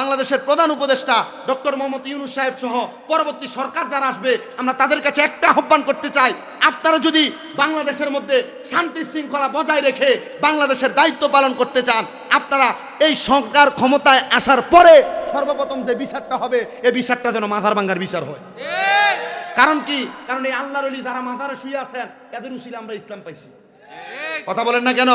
বাংলাদেশের প্রধান উপদেষ্টা ডক্টর মোহাম্মদ ইউনুস সাহেব সহ পরবর্তী সরকার যারা আসবে, আমরা তাদের কাছে একটা আহ্বান করতে চাই, আপনারা যদি বাংলাদেশের মধ্যে শান্তি শৃঙ্খলা বজায় রেখে বাংলাদেশের দায়িত্ব পালন করতে চান, আপনারা এই সরকার ক্ষমতায় আসার পরে সর্বপ্রথম যে বিচারটা হবে, এই বিচারটা যেন মাথার ভাঙ্গার বিচার হয়। কারণ কি? কারণ এই আল্লাহর অলি যারা মাথারে শুয়ে আছেন, এদের উচিলে আমরা ইসলাম পাইছি। কথা বলেন না কেন?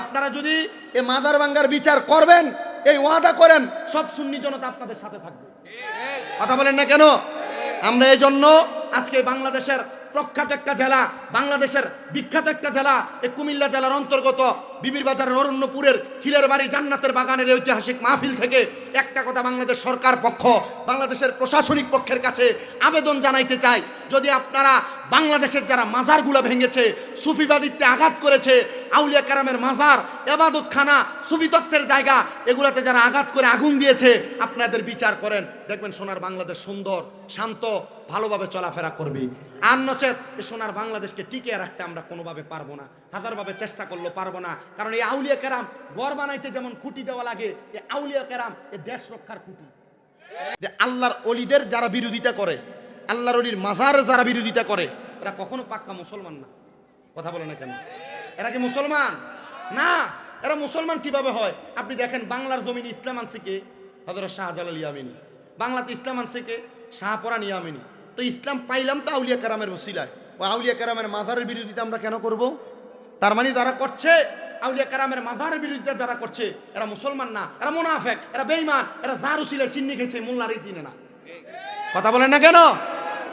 আপনারা যদি এ মাদার ভাঙ্গার বিচার করবেন এই ওয়াদা করেন সব সুন্নি জনতা আপনাদের সাথে থাকবে। কথা বলেন না কেন? আমরা এই জন্য আজকে বাংলাদেশের প্রখ্যাত একটা জেলা, বাংলাদেশের বিখ্যাত একটা জেলা, এই কুমিল্লা জেলার অন্তর্গত বিবির বাজারের অরণ্যপুরের খিলের বাড়ি জান্নাতের বাগানের ঐতিহাসিক মাহফিল থেকে একটা কথা বাংলাদেশ সরকার পক্ষ, বাংলাদেশের প্রশাসনিক পক্ষের কাছে আবেদন জানাইতে চাই। যদি আপনারা বাংলাদেশের যারা মাজারগুলো ভেঙেছে সুফিবাদিত্বে আঘাত করেছে, আউলিয়া কারামের মাজার এবাদত খানা সুফি তত্ত্বের জায়গা, এগুলাতে যারা আঘাত করে আগুন দিয়েছে, আপনাদের বিচার করেন। দেখবেন সোনার বাংলাদেশ সুন্দর, শান্ত ভালোভাবে চলাফেরা করবে। আর নচেত সোনার বাংলাদেশকে টিকিয়ে রাখতে আমরা কোনোভাবে পারব না। হাজারভাবে চেষ্টা করলেও পারব না। কারণ এই আউলিয়া কেরাম গড় বানাইতে যেমন খুঁটি দেওয়া লাগে এই আউলিয়া কেরাম এ দেশ রক্ষার খুঁটি। যে আল্লাহর অলিদের যারা বিরোধিতা করে, আল্লাহর অলির মাজার যারা বিরোধিতা করে, এরা কখনো পাক্কা মুসলমান না। কথা বলে না কেন? এরা কি মুসলমান? না, এরা মুসলমান কীভাবে হয়? আপনি দেখেন বাংলার জমিনে ইসলাম আনছে কে? হজরত শাহজালাল ইয়ামিনী। বাংলাতে ইসলাম আনছে কে? শাহপরান ইয়ামিনী। তো ইসলাম পাইলাম তো আউলিয়া কারামের ওসিলায়। ও আউলিয়া কারামের মাজারের বিরোধিতা আমরা কেন করব? তার মানে যারা করছে, আউলিয়া কারামের মাজারের বিরোধিতা যারা করছে, এরা মুসলমান না, এরা মোনাফেক, এরা বেইমান এরা যার উসিলায় সিন্নি খেয়েছে, মোল্লারই চিনে না। কথা বলেন না কেন?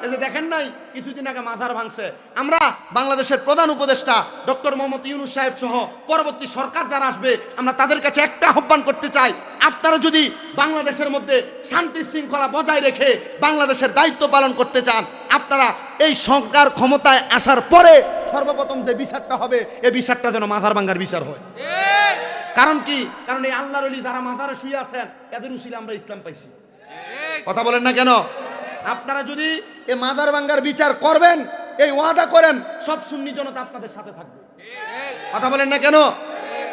এই যে দেখেন নাই কিছুদিন আগে মাজার ভাঙছে। আমরা বাংলাদেশের প্রধান উপদেষ্টা ডক্টর মোহাম্মদ ইউনুস সাহেব সহ পরবর্তী সরকার যারা আসবে আমরা তাদের কাছে একটা আহ্বান করতে চাই আপনারা যদি বাংলাদেশের মধ্যে শান্তি শৃঙ্খলা বজায় রেখে বাংলাদেশের দায়িত্ব পালন করতে চান আপনারা এই সরকার ক্ষমতায় আসার পরে সর্বপ্রথম যে বিচারটা হবে এই বিচারটা যেন মাথার ভাঙ্গার বিচার হয়। কারণ কি? কারণ এই আল্লাহর অলি যারা মাথারে শুয়ে আছেন এদের উচিলে আমরা ইসলাম পাইছি। কথা বলেন না কেন? আপনারা যদি এই মাদার বাঙ্গার বিচার করবেন এই ওয়াদা করেন সব সুন্নি জনতা আপনাদের সাথে থাকবে। কথা বলেন না কেন?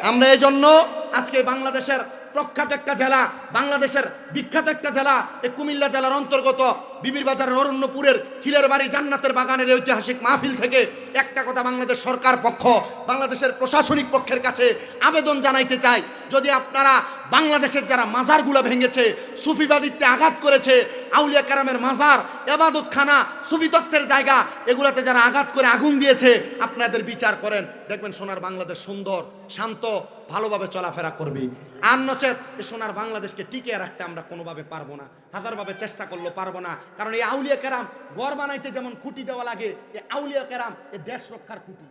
আমরা এই জন্য আজকে বাংলাদেশের প্রখ্যাত একটা জেলা, বাংলাদেশের বিখ্যাত একটা জেলা এই কুমিল্লা জেলার অন্তর্গত বিবির বাজারের অরণ্যপুরের খিলের বাড়ি জান্নাতের বাগানের ঐতিহাসিক মাহফিল থেকে একটা কথা বাংলাদেশ সরকার পক্ষ, বাংলাদেশের প্রশাসনিক পক্ষের কাছে আবেদন জানাইতে চাই। যদি আপনারা বাংলাদেশের যারা মাজারগুলো ভেঙেছে সুফিবাদিত্বে আঘাত করেছে, আউলিয়া কারামের মাজার এবাদত খানা সুফি তত্ত্বের জায়গা, এগুলাতে যারা আঘাত করে আগুন দিয়েছে, আপনাদের বিচার করেন। দেখবেন সোনার বাংলাদেশ সুন্দর, শান্ত, ভালোভাবে চলাফেরা করবে। আর নচেত এই সোনার বাংলাদেশকে টিকিয়ে রাখতে আমরা কোনোভাবে পারব না। হাজারভাবে চেষ্টা করলেও পারব না। কারণ এই আউলিয়া কেরাম গড় বানাইতে যেমন খুঁটি দেওয়া লাগে এই আউলিয়া কেরাম এ দেশ রক্ষার খুঁটি।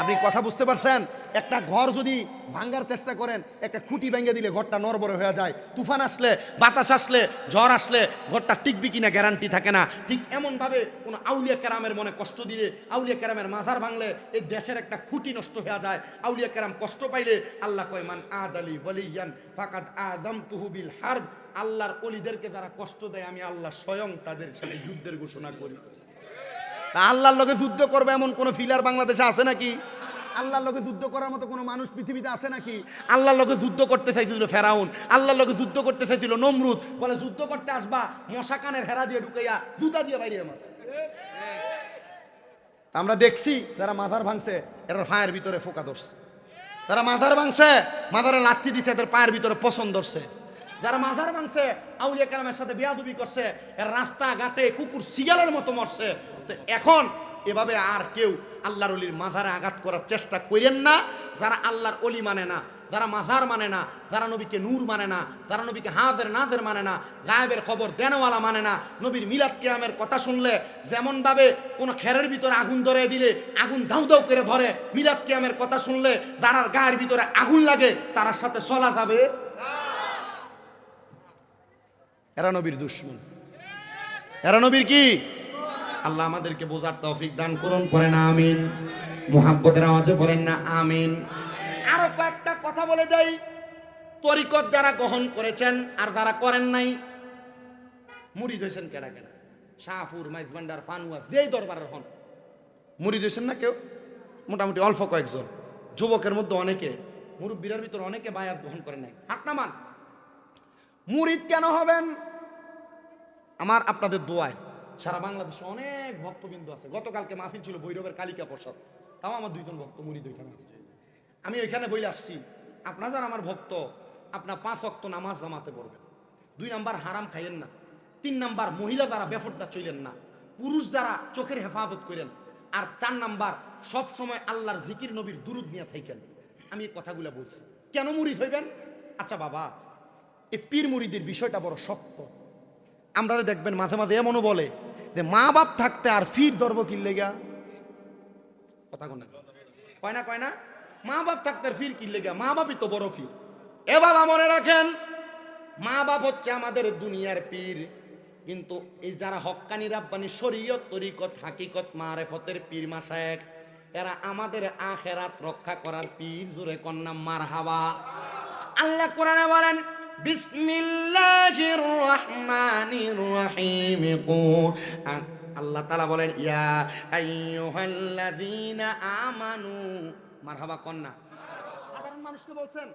আপনি কথা বুঝতে পারছেন? একটা ঘর যদি ভাঙ্গার চেষ্টা করেন, একটা খুঁটি ভেঙে দিলে ঘরটা নরবরে হয়ে যায়। তুফান আসলে, বাতাস আসলে ঝড় আসলে, ঘরটা টিকবি কিনা গ্যারান্টি থাকে না। ঠিক এমনভাবে কোনো আউলিয়া কেরামের মনে কষ্ট দিলে, আউলিয়া কেরামের মাথার ভাঙলে এই দেশের একটা খুঁটি নষ্ট হয়ে যায়। আউলিয়া কেরাম কষ্ট পাইলে আল্লাহ কয়, মান আদ আলী বলিয়ান ফাকাদ আদম তুহুবিল হার্ব। আল্লাহর অলিদেরকে যারা কষ্ট দেয়, আমি আল্লাহ স্বয়ং তাদের সাথে যুদ্ধের ঘোষণা করি। আল্লাহর লোকে যুদ্ধ করবে এমন কোনো ফিলার বাংলাদেশে আছে নাকি? আল্লাহর লোকে যুদ্ধ করার মতো কোনো মানুষ পৃথিবীতে আছে নাকি? আল্লাহর লোকে যুদ্ধ করতে চাইছিল ফেরাউন, আল্লাহর লোকে যুদ্ধ করতে চাইছিল নমরুদ। বলে, যুদ্ধ করতে আসবা, মশা কানের হেরা দিয়ে ঢুকাইয়া জুতা দিয়ে বাইরে মাস আমরা। দেখছি যারা মাথার ভাঙছে, এরা ফায়ের ভিতরে ফোকা ধরছে। তারা মাথার ভাঙছে মাথারে লাঠি দিছে, এদের পায়ের ভিতরে পছন্দ ধরছে। যারা মাজার ভাঙছে আউলিয়া কালামের সাথে বিয়াদুবি করছে রাস্তাঘাটে কুকুর সিগালের মতো মরছে। তো এখন এভাবে আর কেউ আল্লাহর অলির মাজারে আঘাত করার চেষ্টা করেন না। যারা আল্লাহর অলি মানে না, যারা মাজার মানে না, যারা নবীকে নূর মানে না, যারা নবীকে হাজের নাজের মানে না, গায়েবের খবর দেনওয়ালা মানে না, নবীর মিলাদ কেয়ামের কথা শুনলে যেমনভাবে কোনো খেরের ভিতরে আগুন ধরে দিলে, আগুন দাউ দাউ করে ধরে, মিলাদ কেয়ামের কথা শুনলে, যারার গায়ের ভিতরে আগুন লাগে তার সাথে চলা যাবে। এরা নবীর দুশ্মন। এরা নবীর কি? আল্লাহ আমাদেরকে বোঝার তৌফিক দান করুন করেন না আমিন। মুহাব্বতের আওয়াজে বলেন না, আমিন। আরও কয়েকটা কথা বলে দেই। তরিকত যারা গ্রহণ করেছেন আর যারা করেন নাই, মুড়ি হয়েছেন কেনা কেনা শাহপুর মাইজবান্ডার ফানুয়া, যেই দরবারের হন। মুড়ি হয়েছেন না কেউ? মোটামুটি অল্প কয়েকজন। যুবকের মধ্যে অনেকে মুরব্বীরার ভিতর অনেকে বায়াত গ্রহণ করেন নাই। হাত মুরিদ কেন হবেন? আমার আপনাদের দোয়ায়। সারা বাংলাদেশে অনেক ভক্তবিন্দু আছে। গতকালকে মাহফিল ছিল ভৈরবের কালিকা প্রসাদ। তাও আমার দুইজন ভক্ত মুরিদ ওইখানে আছে। আমি ওইখানে বলে আসছি, আপনার যারা আমার ভক্ত, আপনার পাঁচ অক্ত নামাজ জামাতে পড়বেন। দুই নাম্বার হারাম খাইয়েন না। তিন নাম্বার মহিলা যারা বেফরটা চইলেন না, পুরুষ যারা চোখের হেফাজত করেন, আর চার নাম্বার সব সময় আল্লাহর জিকির নবীর দুরুদ নিয়ে থাকেন আমি এই কথাগুলো বলছি। কেন মুরিদ হইবেন? আচ্ছা বাবা এই পীর মুরিদের বিষয়টা বড় শক্ত। আমরা দেখবেন মাঝে মাঝে এমনও বলে যে মা বাপ থাকতে আর ফির ধরবো কিনলে গা কথা কয় না কয় না? মা বাপ থাকতে আর ফির কিনলে গা মা বাপই তো বড় ফির। এ বাবা মনে রাখেন, মা বাপ হচ্ছে আমাদের দুনিয়ার পীর। কিন্তু এই যারা হক্কানি রাব্বানি শরীয়ত, তরিকত, হাকিকত, মারেফতের পীর মাসায়েক এরা আমাদের আখেরাত রক্ষা করার পীর, জোরে কন্যা মার হাওয়া আল্লাহ কোরআনে বলেন বিসমিল্লাহির রহমানির রহিম কুল আল্লাহ তাআলা বলেন ইয়া আইয়ুহাল্লাযীনা আমানু মারহাবা কন্যা সাধারণ মানুষকে বলছেন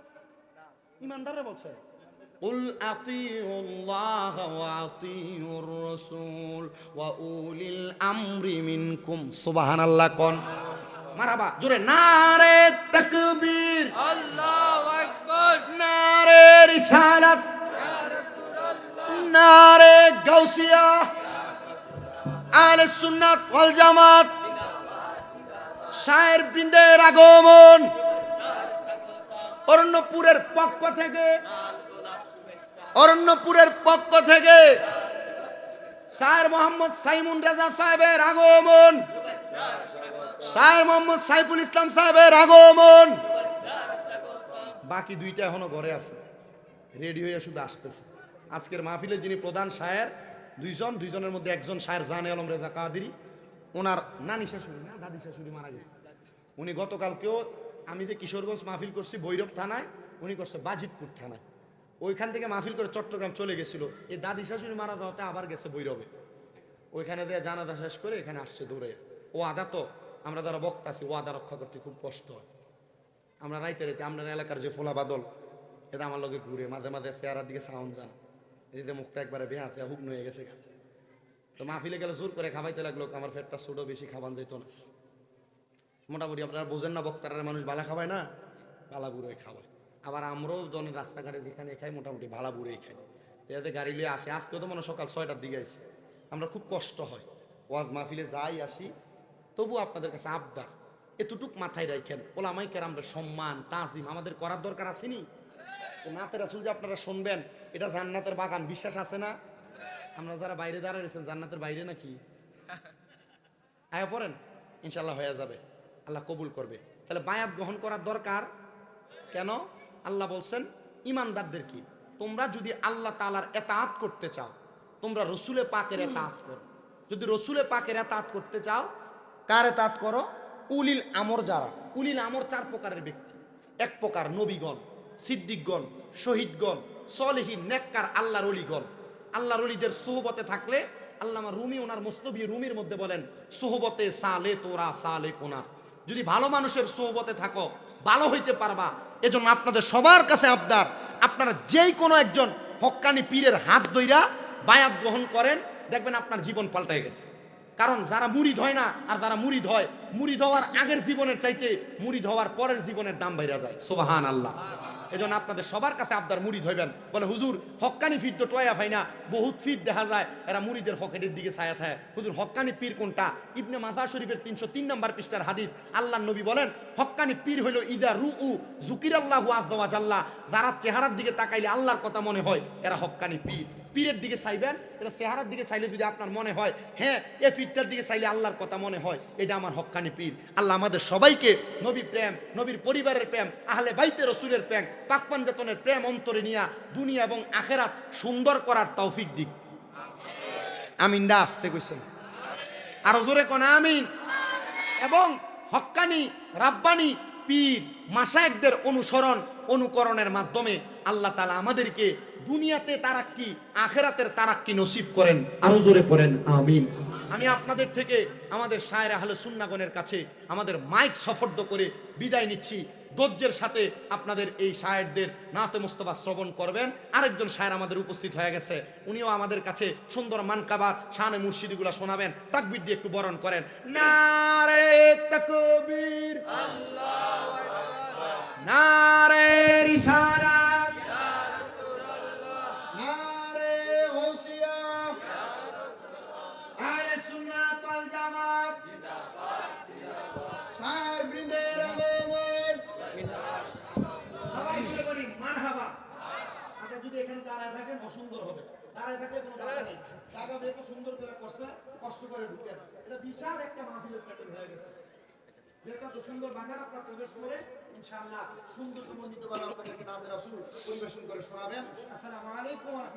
ইমানদারে বলছেন قل أطيعوا الله وأطيعوا الرسول وأولي الأمر منكم سبحان الله كون مرحبا جوري ناري নারে গাউসিয়া আলে সুন্নাত ওয়াল জামাত শায়ের বৃন্দের আগমন, অরণ্যপুরের পক্ষ থেকে, অরণ্যপুরের পক্ষ থেকে, শায়ের মোহাম্মদ সাইমুন রাজা সাহেবের আগমন, শায়ের মোহাম্মদ সাইফুল ইসলাম সাহেবের আগমন। বাকি দুইটা এখনও ঘরে আছে। রেডি হয়ে শুধু আসতেছে। আজকের মাহফিলে যিনি প্রধান শায়ের, দুইজন, দুইজনের মধ্যে একজন শায়ের জানে আলম রেজা কাদিরি। ওনার নানি শাশুড়ি না দাদি শাশুড়ি মারা গেছে। উনি গতকালকেও আমি যে কিশোরগঞ্জ মাহফিল করছি ভৈরব থানায়, উনি করছে বাজিতপুর থানায়। ওইখান থেকে মাহফিল করে চট্টগ্রাম চলে গেছিল। এই দাদি শাশুড়ি মারা যাওয়াতে আবার গেছে ভৈরবে। ওইখানে দিয়ে জানাজা শেষ করে এখানে আসছে দৌড়ে। ও আদা তো, আমরা যারা বক্তা আছি ও আদা রক্ষা করতে খুব কষ্ট হয়। আমরা রাইতে রাইতে, আমরা এলাকার যে ফোলা বাদল, এটা আমার লগে ঘুরে মাঝে মাঝে চেহারার দিকে সাউন্ড জানা যে মুখটা একবারে বেহাতে হুক হয়ে গেছে। তো মাহফিলে গেলে জোর করে খাবাইতে লাগল, আমার পেটটা ছোট বেশি, খাবান যেত না। মোটামুটি আপনারা বোঝেন না বক্তারা মানুষ বালা খাবায় না? বালা বুড়োই খাওয়ায়। আবার আমরাও জনের রাস্তাঘাটে যেখানে খাই, মোটামুটি ভালা বুড়োই খাই। এতে গাড়ি লিয়ে আসে, আজকে তো মনে সকাল ছয়টার দিকে আসে আমরা খুব কষ্ট হয়। ওয়াজ মাহফিলে যাই আসি তবু আপনাদের কাছে আবদার। এতটুক মাথায় রাখেন ওলামাই কেরামদের সম্মান, তাজিম, আমাদের করার দরকার আসেনি? তো নাতের আসল যে আপনারা শুনবেন, এটা জান্নাতের বাগান, বিশ্বাস আছে না? আমরা যারা বাইরে দাঁড়িয়ে রয়েছেন, জান্নাতের বাইরে নাকি? আয়া পড়েন ইনশাল্লাহ হয়ে যাবে। আল্লাহ কবুল করবে। তাহলে বায়াত গ্রহণ করার দরকার কেন? আল্লাহ বলছেন, ইমানদারদের কি? তোমরা যদি আল্লাহ তালার এতাত করতে চাও, তোমরা রসুলে পাকের এতাত করো। যদি রসুলে পাকের এতাত করতে চাও, কার এতাত করো? উলিল আমর যারা। উলিল আমর চার প্রকারের ব্যক্তি। এক প্রকার নবীগণ সিদ্দিকগণ, শহীদগণ, সলেহীন, নেককার, আল্লাহর অলিগণ। আল্লাহর অলিদের সোহবতে থাকলে আল্লামা রুমি ওনার মোস্তবি রুমির মধ্যে বলেন, সোহবতে সালে তোরা, সালে কোনা। যদি ভালো মানুষের সোহবতে থাকো, ভালো হইতে পারবা। এজন্য আপনাদের সবার কাছে আবদার, আপনারা যেই কোনো একজন হক্কানি পীরের হাত ধইরা বায়াত গ্রহণ করেন, দেখবেন আপনার জীবন পাল্টাই গেছে। কারণ যারা মুড়িদ হয় না, আর যারা মুড়িদ হয় মুড়িদ হওয়ার আগের জীবনের চাইতে মুড়িদ হওয়ার পরের জীবনের দাম বাইরা যায়। সোবাহান আল্লাহ এজন্য আপনাদের সবার কাছে আবদার মুড়িদ হইবেন। বলে, হুজুর হক্কানি ফিট তো টয়া ফাই না, বহুত ফিট দেখা যায়, এরা মুড়িদের পকেটের দিকে ছায়া থাকে হুজুর হক্কানি পীর কোনটা? ইবনে মাজার শরীফের তিনশো তিন নম্বর পৃষ্ঠার হাদিস। আল্লাহ নবী বলেন হক্কানি পীর হইল ইদা রু উ জুকির আল্লাহ জাল্লাহ যারা চেহারার দিকে তাকাইলে আল্লাহর কথা মনে হয়, এরা হক্কানি পীর। পীরের দিকে চাইবেন এটা চেহারার দিকে চাইলে যদি আপনার মনে হয় হ্যাঁ এ ফিটটার দিকে চাইলে আল্লাহর কথা মনে হয়, এটা আমার হক্কানি পীর। আল্লাহ আমাদের সবাইকে নবী প্রেম নবীর পরিবারের প্রেম আহলে বাইতে রসুলের প্রেম পাক পাঞ্জাতনের প্রেম অন্তরে নিয়া দুনিয়া এবং আখেরাত সুন্দর করার তৌফিক দিক। আমিনডা আসতে কইছেন। আরও জোরে কোন আমিন। এবং হক্কানি রাব্বানি পীর মাসায়েকদের অনুসরণ অনুকরণের মাধ্যমে আল্লাহ তালা আমাদেরকে দুনিয়াতে তারাক্কি আখেরাতের তারাক্কি নসিব করেন। আরও জোরে পড়েন আমিন। আমি আপনাদের থেকে আমাদের সায়ের আহলে সুন্নাগণের কাছে আমাদের মাইক সফর্দ করে বিদায় নিচ্ছি। ধৈর্যের সাথে আপনাদের এই শায়েরদের নাতে মোস্তফা শ্রবণ করবেন। আরেকজন শায়ের আমাদের উপস্থিত হয়ে গেছে। উনিও আমাদের কাছে সুন্দর মানকাবাদ শানে মুর্শিদিগুলা শোনাবেন। তাকবির দিয়ে একটু বরণ করেন। নারে তাকবীর। নারে দাঁড়ায় থাকেন, অসুন্দর হবে। দাঁড়ায় থাকলে কোনো বাধা নেই। জায়গা দেখে সুন্দর করে করছে, কষ্ট করে ঢুকে এটা বিশাল একটা মাহফিলের প্যাটার্ন হয়ে গেছে। যেটা তো সুন্দর বাগান, আপনার প্রবেশ করে ইনশাআল্লাহ সুন্দর মন্ডিত বালা আপনাদেরকে নামের রাসূল পরিবেশন করে শোনাবেন। আসসালামু আলাইকুম ওয়া